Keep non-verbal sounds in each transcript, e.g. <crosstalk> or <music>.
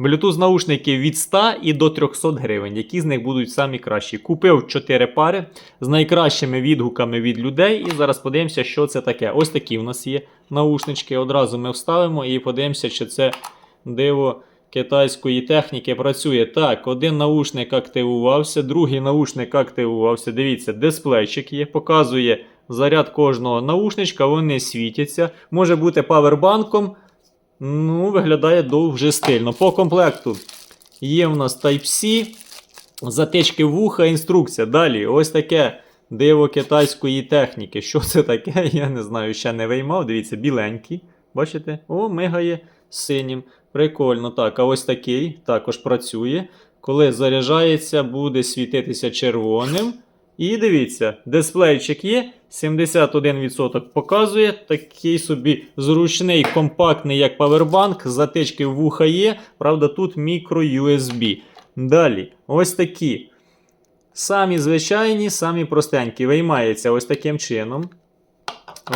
Bluetooth наушники від 100 і до 300 гривень. Які з них будуть самі кращі? Купив 4 пари з найкращими відгуками від людей. І зараз подивимося, що це таке. Ось такі в нас є наушнички. Одразу ми вставимо і подивимося, чи це диво китайської техніки працює. Так, один наушник активувався, другий наушник активувався. Дивіться, дисплейчик є, показує заряд кожного наушничка, вони світяться. Може бути павербанком. Ну, виглядає дуже стильно. По комплекту є в нас Type-C, затички вуха, інструкція. Далі, ось таке диво китайської техніки. Що це таке? <laughs> Я не знаю, ще не виймав. Дивіться, біленький. Бачите? О, мигає синім. Прикольно. Так, а ось такий також працює. Коли заряджається, буде світитися червоним. І дивіться, дисплейчик є, 71% показує. Такий собі зручний, компактний, як павербанк. Затички вуха є. Правда, тут мікро USB. Далі, ось такі. Самі звичайні, самі простенькі. Виймається ось таким чином.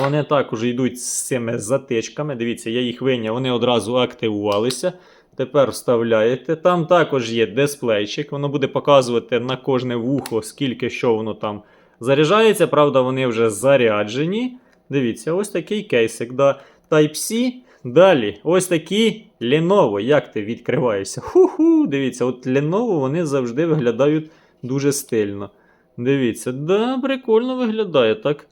Вони також йдуть з цими затичками. Дивіться, я їх виняв, вони одразу активувалися. Тепер вставляєте. Там також є дисплейчик, воно буде показувати на кожне вухо, скільки що воно там заряджається. Правда, вони вже заряджені. Дивіться, ось такий кейсик. Да. Type-C. Далі, ось такий Lenovo. Як ти відкриваєшся? Ху-ху, дивіться, от Lenovo вони завжди виглядають дуже стильно. Дивіться, да, прикольно виглядає так.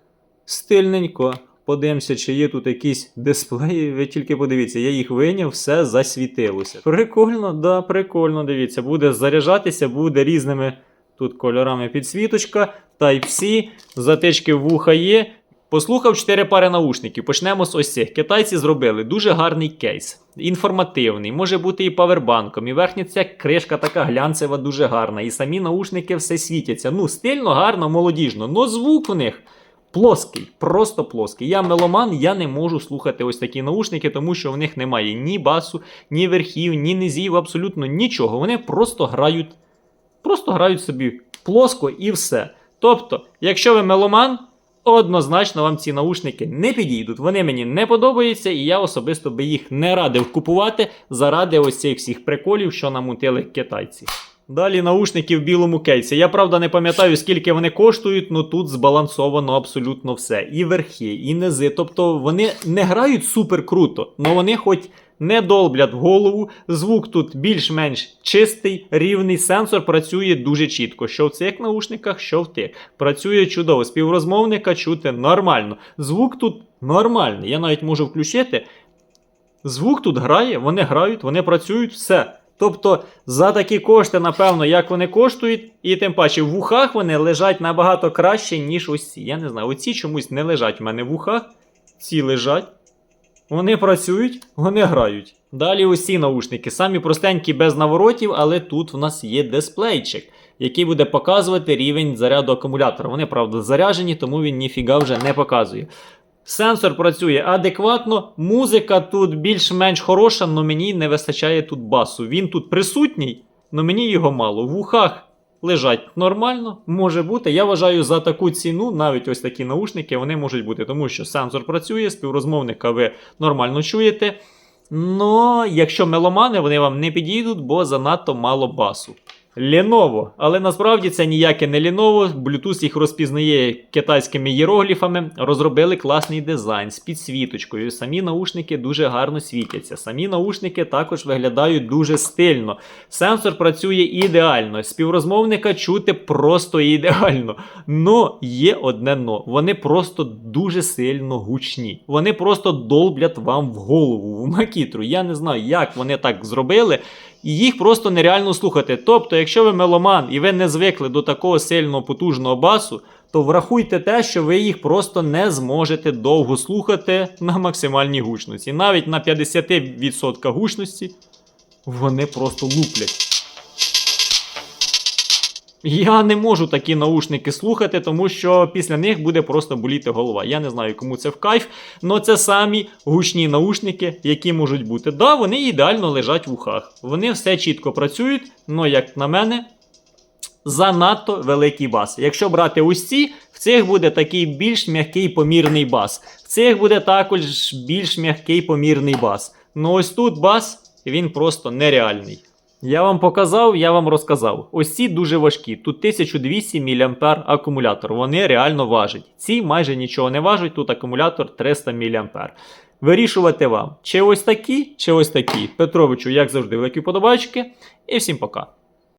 Стильненько. Подивимося, чи є тут якісь дисплеї. Ви тільки подивіться, я їх виняв, все засвітилося. Прикольно, да, прикольно, дивіться, буде заряджатися, буде різними тут кольорами підсвіточка, Type-C, затички вуха є. Послухав 4 пари наушників. Почнемо з ось цих. Китайці зробили дуже гарний кейс, інформативний, може бути і павербанком, і верхня ця кришка така глянцева, дуже гарна. І самі наушники все світяться. Ну, стильно, гарно, молодіжно. Но звук в них плоский, просто плоский. Я меломан, я не можу слухати ось такі наушники, тому що в них немає ні басу, ні верхів, ні низів, абсолютно нічого. Вони просто грають, просто грають собі плоско і все. Тобто, якщо ви меломан, однозначно вам ці наушники не підійдуть. Вони мені не подобаються, і я особисто би їх не радив купувати заради ось цих всіх приколів, що намутили китайці. Далі наушники в білому кейсі. Я правда не пам'ятаю, скільки вони коштують, але тут збалансовано абсолютно все. І верхи, і низи. Тобто вони не грають супер круто, але вони хоч не долблять в голову. Звук тут більш-менш чистий, рівний. Сенсор працює дуже чітко. Що в цих наушниках, що в тих. Працює чудово. Співрозмовника чути нормально. Звук тут нормальний. Я навіть можу включити. Звук тут грає, вони грають, вони працюють, все. Тобто за такі кошти, напевно, як вони коштують, і тим паче в вухах вони лежать набагато краще, ніж ось ці. Я не знаю, оці чомусь не лежать в мене в вухах, ці лежать. Вони працюють, вони грають. Далі усі наушники, самі простенькі без наворотів, але тут в нас є дисплейчик, який буде показувати рівень заряду акумулятора. Вони, правда, заряджені, тому він ніфіга вже не показує. Сенсор працює адекватно, музика тут більш-менш хороша, але мені не вистачає тут басу. Він тут присутній, але мені його мало. В ухах лежать нормально, може бути. Я вважаю, за таку ціну навіть ось такі наушники вони можуть бути, тому що сенсор працює, співрозмовника ви нормально чуєте. Но якщо меломани, вони вам не підійдуть, бо занадто мало басу. Lenovo. Але насправді це ніяке не Lenovo. Bluetooth їх розпізнає китайськими іерогліфами. Розробили класний дизайн з підсвіточкою. Самі наушники дуже гарно світяться. Самі наушники також виглядають дуже стильно. Сенсор працює ідеально. Співрозмовника чути просто ідеально. Но є одне но. Вони просто дуже сильно гучні. Вони просто долблять вам в голову, в макітру. Я не знаю, як вони так зробили. І їх просто нереально слухати. Тобто, якщо ви меломан і ви не звикли до такого сильного потужного басу, то врахуйте те, що ви їх просто не зможете довго слухати на максимальній гучності. Навіть на 50% гучності вони просто луплять. Я не можу такі наушники слухати, тому що після них буде просто боліти голова. Я не знаю, кому це в кайф, але це самі гучні наушники, які можуть бути. Да, вони ідеально лежать в ухах. Вони все чітко працюють, але, як на мене, занадто великий бас. Якщо брати ось ці, в цих буде такий більш м'який помірний бас. В цих буде також більш м'який помірний бас. Ну ось тут бас він просто нереальний. Я вам показав, я вам розказав. Ось ці дуже важкі. Тут 1200 мА акумулятор. Вони реально важать. Ці майже нічого не важать, тут акумулятор 300 мА. Вирішувати вам, чи ось такі, чи ось такі. Петровичу, як завжди, великі подобачки. І всім пока.